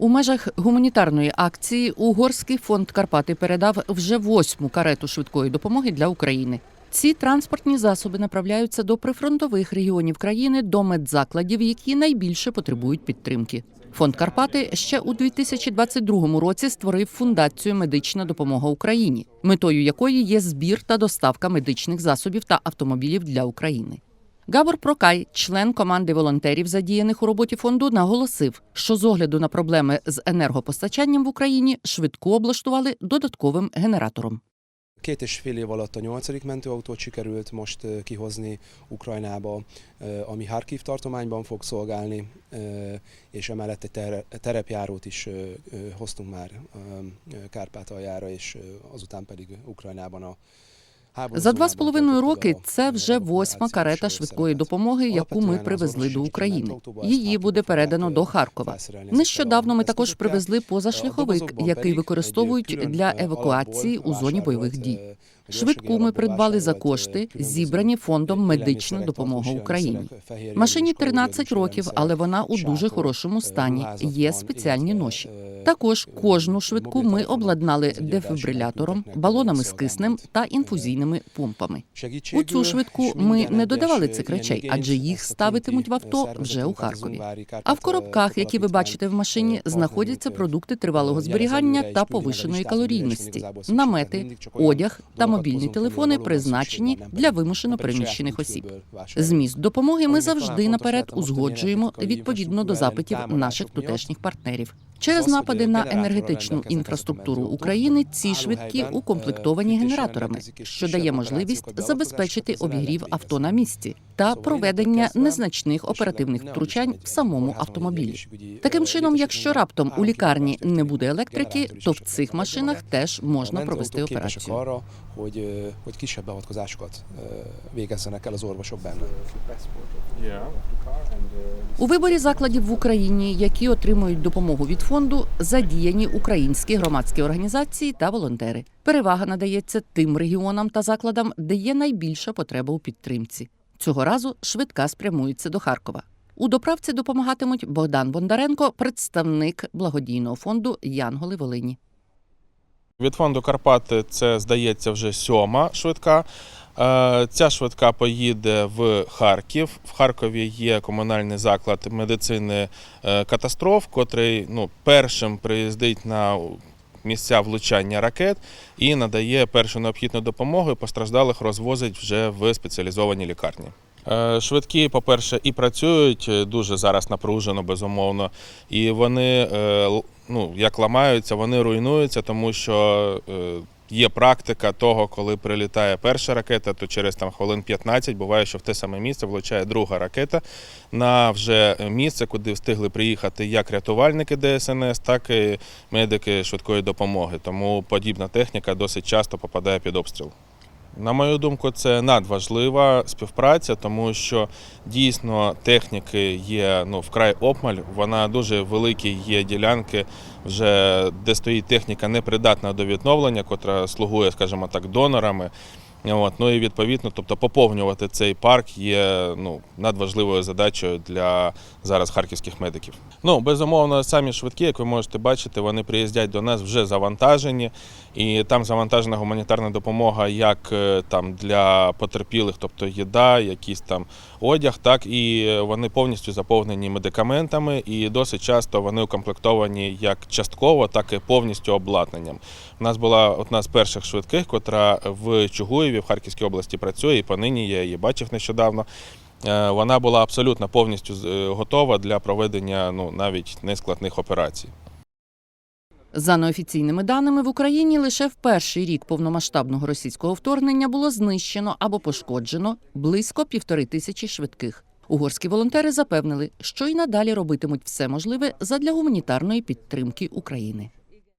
У межах гуманітарної акції Угорський фонд Карпати передав вже восьму карету швидкої допомоги для України. Ці транспортні засоби направляються до прифронтових регіонів країни, до медзакладів, які найбільше потребують підтримки. Фонд Карпати ще у 2022 році створив фундацію Медична допомога Україні, метою якої є збір та доставка медичних засобів та автомобілів для України. Габор Прокай, член команди волонтерів, задіяних у роботі фонду, наголосив, що з огляду на проблеми з енергопостачанням в Україні швидко облаштували додатковим генератором. Két és fél év alatt a nyolcadik mentőautót sikerült most kihozni Ukrajnába, ami Harkiv tartományban fog szolgálni, és emellett egy terepjárót is hoztunk már Kárpátaljára, és azután pedig Ukrajnában a За два з половиною роки це вже восьма карета швидкої допомоги, яку ми привезли до України. Її буде передано до Харкова. Нещодавно ми також привезли позашляховик, який використовують для евакуації у зоні бойових дій. Швидку ми придбали за кошти, зібрані фондом медична допомога Україні. Машині 13 років, але вона у дуже хорошому стані. Є спеціальні ноші. Також кожну швидку ми обладнали дефібрилятором, балонами з киснем та інфузійними помпами. У цю швидку ми не додавали цих речей, адже їх ставитимуть в авто вже у Харкові. А в коробках, які ви бачите в машині, знаходяться продукти тривалого зберігання та повишеної калорійності, намети, одяг та мобільні телефони, призначені для вимушено переміщених осіб. Зміст допомоги ми завжди наперед узгоджуємо відповідно до запитів наших тутешніх партнерів. Через напади на енергетичну інфраструктуру України ці швидкі укомплектовані генераторами, що дає можливість забезпечити обігрів авто на місці та проведення незначних оперативних втручань в самому автомобілі. Таким чином, якщо раптом у лікарні не буде електрики, то в цих машинах теж можна провести операцію. arra, hogy, ö, hogy kisebb beavatkozásokat végezzenek el az orvosok benne. У виборі закладів в Україні, які отримують допомогу від фонду, задіяні українські громадські організації та волонтери. Перевага надається тим регіонам та закладам, де є найбільша потреба у підтримці. Цього разу швидка спрямується до Харкова. У доправці допомагатимуть Богдан Бондаренко, представник благодійного фонду Янголи Волині. Від фонду Карпати це здається вже сьома швидка. Е, Ця швидка поїде в Харків. В Харкові є комунальний заклад медицини е, катастроф, котрий ну, першим приїздить на місця влучання ракет і надає першу необхідну допомогу. Постраждалих розвозить вже в спеціалізовані лікарні. Е, Швидкі, по-перше, і працюють дуже зараз напружено, безумовно. І вони, ну, як ламаються, вони руйнуються, тому що є практика того, коли прилітає перша ракета, то через там хвилин 15 буває, що в те саме місце влучає друга ракета на вже місце, куди встигли приїхати як рятувальники ДСНС, так і медики швидкої допомоги. Тому подібна техніка досить часто попадає під обстріл. На мою думку, це надважлива співпраця, тому що дійсно техніки є ну, вкрай обмаль. Вона дуже великі є ділянки, вже де стоїть техніка непридатна до відновлення, котра слугує, скажімо так, донорами. От, ну і відповідно, тобто поповнювати цей парк є ну, надважливою задачею для зараз харківських медиків. Ну, безумовно, самі швидкі, як ви можете бачити, вони приїздять до нас вже завантажені, і там завантажена гуманітарна допомога як е, там для потерпілих, тобто їда, якийсь там одяг, так і вони повністю заповнені медикаментами, і досить часто вони укомплектовані як частково, так і повністю обладнанням. У нас була одна з перших швидких, котра в Чугуєві в Харківській області працює, і понині я її бачив нещодавно. Е, Вона була абсолютно повністю е, готова для проведення ну, навіть нескладних операцій. За неофіційними даними, в Україні лише в перший рік повномасштабного російського вторгнення було знищено або пошкоджено близько півтори тисячі швидких. Угорські волонтери запевнили, що й надалі робитимуть все можливе задля гуманітарної підтримки України.